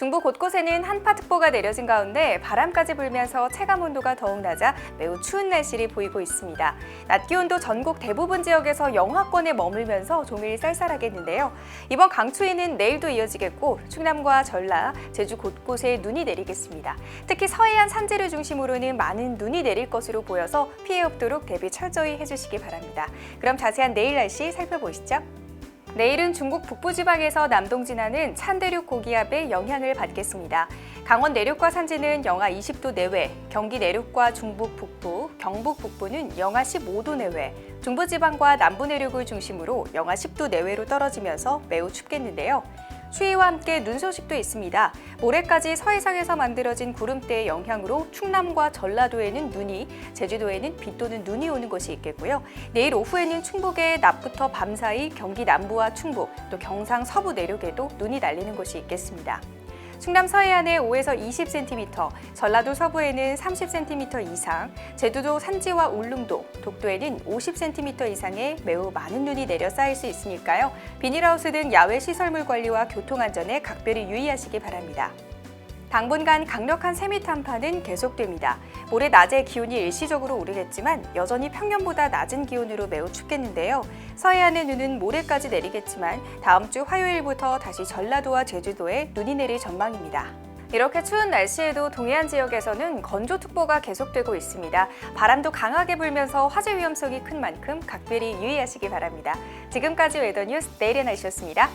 중부 곳곳에는 한파특보가 내려진 가운데 바람까지 불면서 체감 온도가 더욱 낮아 매우 추운 날씨를 보이고 있습니다. 낮 기온도 전국 대부분 지역에서 영하권에 머물면서 종일 쌀쌀하겠는데요. 이번 강추위는 내일도 이어지겠고 충남과 전라, 제주 곳곳에 눈이 내리겠습니다. 특히 서해안 산지를 중심으로는 많은 눈이 내릴 것으로 보여서 피해 없도록 대비 철저히 해주시기 바랍니다. 그럼 자세한 내일 날씨 살펴보시죠. 내일은 중국 북부지방에서 남동 진하는 찬대륙 고기압의 영향을 받겠습니다. 강원 내륙과 산지는 영하 20도 내외, 경기 내륙과 중북 북부, 경북 북부는 영하 15도 내외, 중부지방과 남부 내륙을 중심으로 영하 10도 내외로 떨어지면서 매우 춥겠는데요. 추위와 함께 눈 소식도 있습니다. 모레까지 서해상에서 만들어진 구름대의 영향으로 충남과 전라도에는 눈이, 제주도에는 비 또는 눈이 오는 곳이 있겠고요. 내일 오후에는 충북의 낮부터 밤 사이 경기 남부와 충북, 또 경상 서부 내륙에도 눈이 날리는 곳이 있겠습니다. 충남 서해안에 5에서 20cm, 전라도 서부에는 30cm 이상, 제주도 산지와 울릉도, 독도에는 50cm 이상의 매우 많은 눈이 내려 쌓일 수 있으니까요. 비닐하우스 등 야외 시설물 관리와 교통 안전에 각별히 유의하시기 바랍니다. 당분간 강력한 세미 탄파는 계속됩니다. 모레 낮에 기온이 일시적으로 오르겠지만 여전히 평년보다 낮은 기온으로 매우 춥겠는데요. 서해안의 눈은 모레까지 내리겠지만 다음 주 화요일부터 다시 전라도와 제주도에 눈이 내릴 전망입니다. 이렇게 추운 날씨에도 동해안 지역에서는 건조특보가 계속되고 있습니다. 바람도 강하게 불면서 화재 위험성이 큰 만큼 각별히 유의하시기 바랍니다. 지금까지 웨더뉴스 내일의 날씨였습니다.